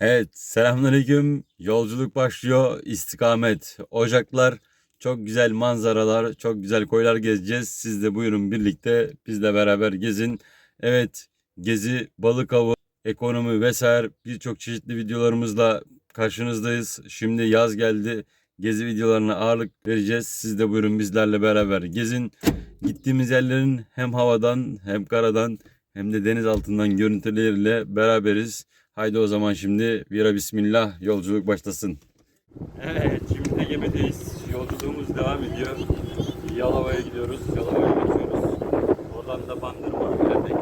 Evet, selamünaleyküm. Yolculuk başlıyor. İstikamet. Ocaklar, çok güzel manzaralar, çok güzel koylar gezeceğiz. Siz de buyurun birlikte bizle beraber gezin. Evet, gezi, balık avı, ekonomi vesaire birçok çeşitli videolarımızla karşınızdayız. Şimdi yaz geldi. Gezi videolarına ağırlık vereceğiz. Siz de buyurun bizlerle beraber gezin. Gittiğimiz yerlerin hem havadan hem karadan hem de deniz altından görüntüleriyle beraberiz. Haydi o zaman şimdi vira bismillah yolculuk başlasın. Evet şimdi Egeme'deyiz. Yolculuğumuz devam ediyor. Yalova'ya gidiyoruz. Yalova'ya geçiyoruz. Oradan da Bandırma geldik.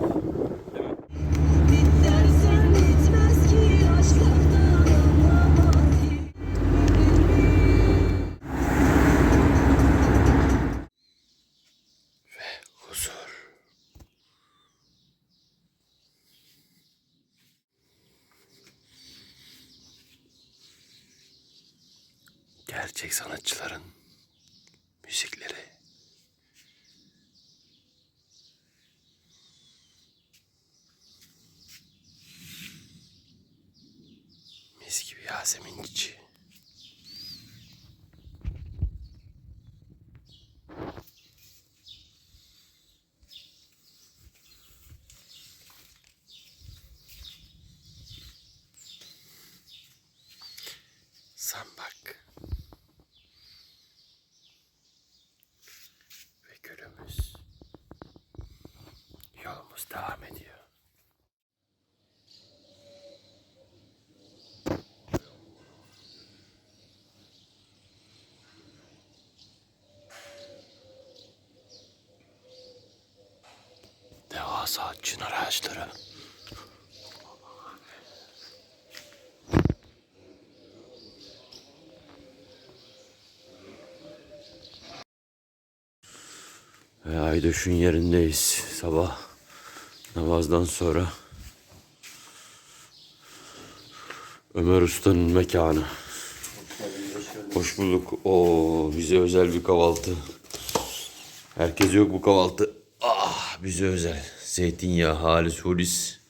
Gerçek sanatçıların müzikleri. Mis gibi Yasemin çiçeği. Zambak. Ve gölümüz. Yolumuz devam ediyor. Devasa çınar ağaçları. Ve Aydoş'un yerindeyiz. Sabah namazdan sonra Ömer Usta'nın mekanı. Hoş bulduk. Oo, bize özel bir kahvaltı. Herkes yok bu kahvaltı. Ah, bize özel. Zeytinyağı, halis, hulis.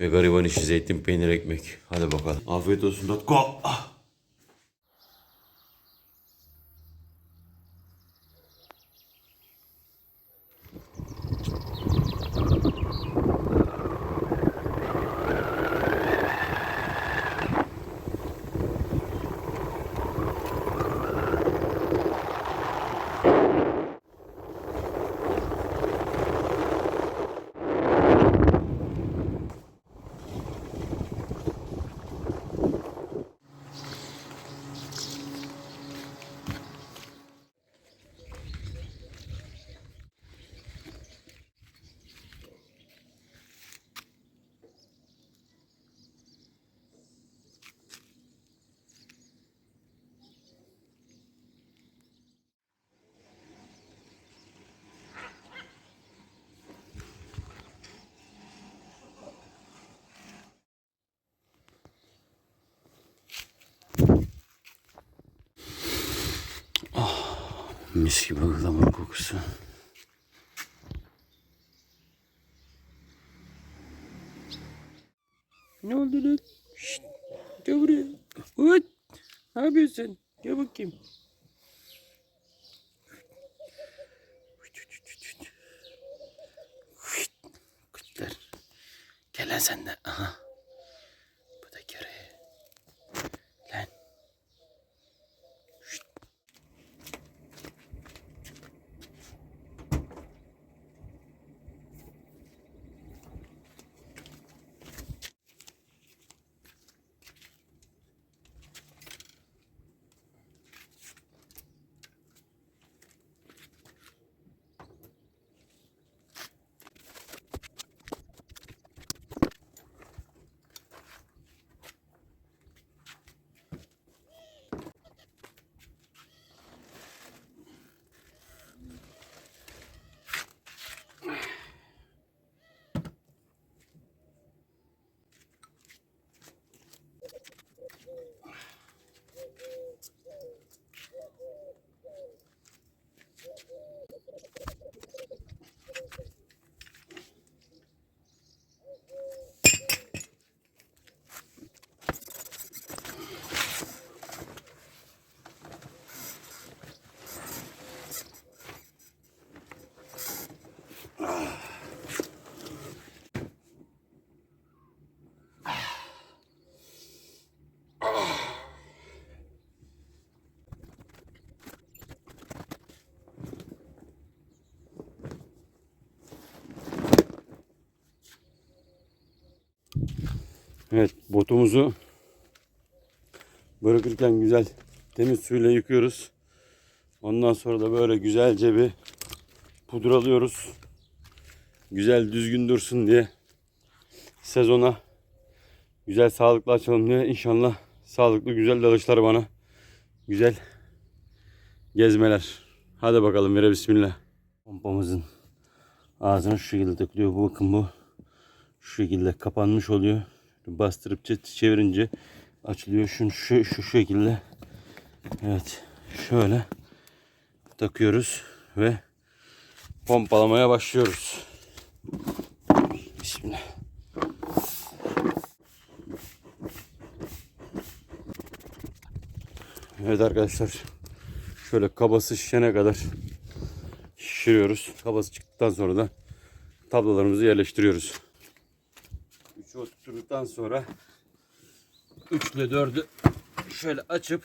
Ve gariban işi zeytin peynir ekmek. Hadi bakalım. Afiyet olsun Datko. Ah. Mis gibi ıhlamur kokusu. Ne oldu lan? Şşt, gel buraya. Hıt. Ne yapıyorsun? Gel bakayım. Gel lan sen de. Aha. Evet botumuzu bırakırken güzel temiz suyla yıkıyoruz. Ondan sonra da böyle güzelce bir pudralıyoruz. Güzel düzgün dursun diye sezona güzel sağlıklı açalım diye inşallah sağlıklı güzel dalışlar bana. Güzel gezmeler. Hadi bakalım vere bismillah. Pompamızın ağzına şu şekilde takılıyor. Bakın bu şu şekilde kapanmış oluyor. Bastırıp çe- çevirince açılıyor. Şunu şu, şu şekilde evet şöyle takıyoruz ve pompalamaya başlıyoruz. Bismillah. Evet arkadaşlar şöyle kabası şişene kadar şişiriyoruz. Kabası çıktıktan sonra da tablolarımızı yerleştiriyoruz. 3'ü oturttuktan sonra 3 ile 4'ü şöyle açıp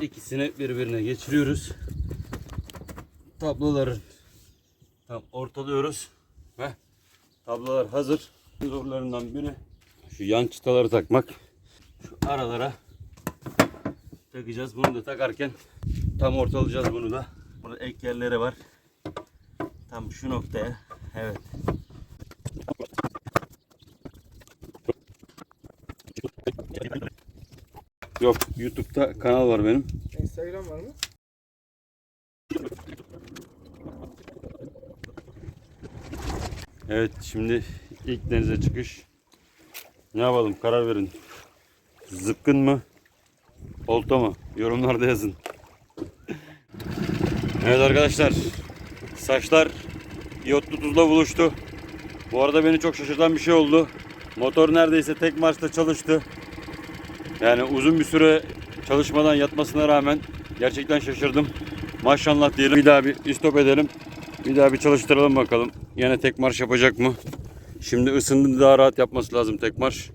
ikisini birbirine geçiriyoruz. Tabloları tam ortalıyoruz ve tablolar hazır. Zorlarından biri şu yan çıtaları takmak. Şu aralara takacağız. Bunu da takarken tam ortalayacağız bunu da. Burada ek yerleri var. Tam şu noktaya. Evet. Yok YouTube'da kanal var benim. Instagram var mı? Evet şimdi ilk denize çıkış. Ne yapalım karar verin. Zıpkın mı? Olta mı? Yorumlarda yazın. evet arkadaşlar. Saçlar iyotlu tuzla buluştu. Bu arada beni çok şaşırtan bir şey oldu. Motor neredeyse tek marşta çalıştı. Yani uzun bir süre çalışmadan yatmasına rağmen gerçekten şaşırdım. Maşallah diyelim. Bir daha bir istop edelim. Bir daha bir çalıştıralım bakalım. Yine tek marş yapacak mı? Şimdi ısındı daha rahat yapması lazım tek marş.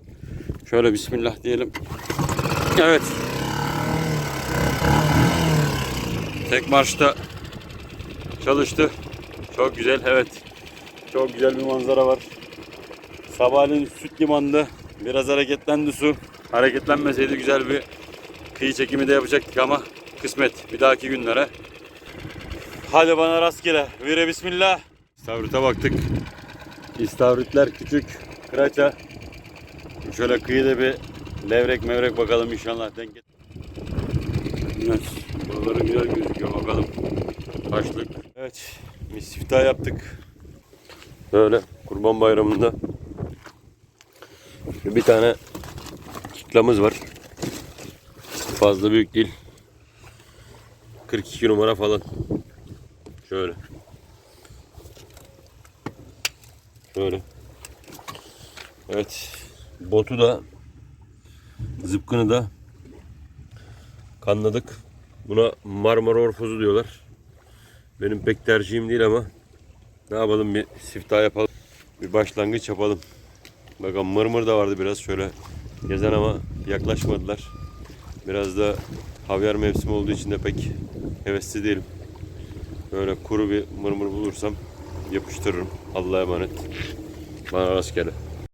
Şöyle bismillah diyelim. Evet. Tek marşta çalıştı. Çok güzel evet. Çok güzel bir manzara var. Sabahleyin süt limanında biraz hareketlendi su. Hareketlenmeseydi güzel bir kıyı çekimi de yapacaktık ama kısmet bir dahaki günlere. Hadi bana rastgele. Vire bismillah. İstavrit'e baktık. İstavritler küçük. Kıraça. Şöyle kıyıda bir levrek mevrek bakalım inşallah. Denk get- Evet. Buraları güzel gözüküyor bakalım. Taşlık. Evet. Misifta yaptık. Böyle kurban bayramında. Bir tane kiklamız var. Fazla büyük değil. 42 numara falan. Şöyle. Şöyle. Evet. Botu da zıpkını da kanladık. Buna Marmara Orfozu diyorlar. Benim pek tercihim değil ama ne yapalım bir siftah yapalım. Bir başlangıç yapalım. Bakın mırmır da vardı biraz şöyle gezen ama yaklaşmadılar. Biraz da havyar mevsimi olduğu için de pek hevesli değilim. Böyle kuru bir mırmır bulursam yapıştırırım. Allah'a emanet. Bana rastgele.